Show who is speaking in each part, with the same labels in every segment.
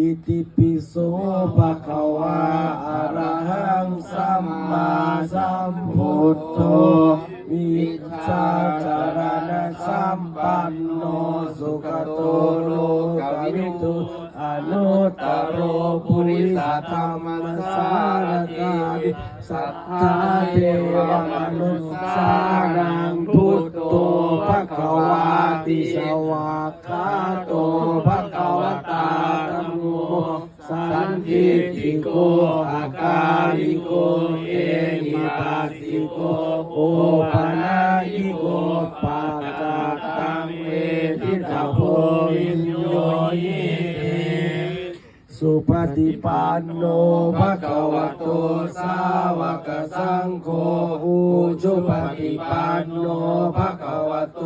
Speaker 1: อิติปิโสภะคะวะอะระหังสัมมาสัมพุทโธวิชาจารณะสัมปันโนสุขโตโลกวิทุอนุตตโรปุริสธรรมสารกามิสัทธาเทวมนุษสานังพุทโตภะคะวาติสวากขาโตภะ สันทิติโกอาการิโกเอหิปัสสิโกโอปานายิโกปัจจตังเวทิตาโพวิญโยยิสุปฏิปันโนภะคะวะโตสาวกสังโฆอุจุปฏิปันโนภะคะวะโต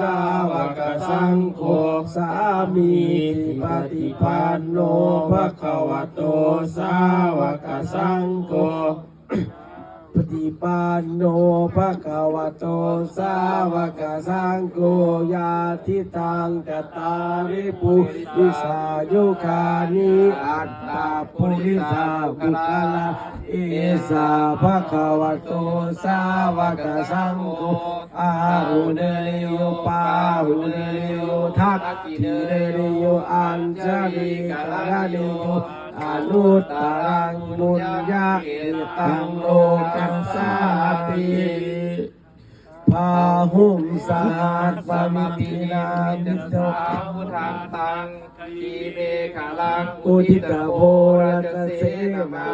Speaker 1: สาวกสังโฆสา มีปฏิปันโนภะคะวะโตสาวกสังโฆ ฏิปันโนภะคะวะโตสาวกสังโฆยาทิตังกตาริปุริสายุคานิอัตตาปุริสาบุคลาเอสาภะคะวะโตสาวกสังโฆอาหุเนริโยปาหุเนริโยทักขิเนริโยอัญจลิกะระนิโยอนุตตรัง บุญญาเอตังโลกัสสาติพาหุมสหัสสมิตินามิโต
Speaker 2: พุทธังตังกีเมฆาลัง
Speaker 1: อุทิตโพรกเสมา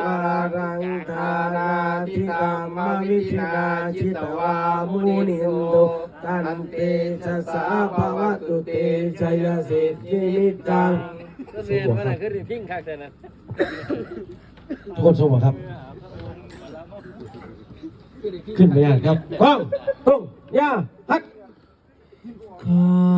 Speaker 1: รังทานาทิกามวิชินาชิตวามุนินโตตันเตชะสาภวตุเตชยสิทธิมิตัง
Speaker 3: ก็เรียนว่าไหนก็เรียนพิ้งคักแต่นั้น
Speaker 1: ทุกคนชมครับ ขึ้นไปยังครับกล้องตรงยาฮัดข้า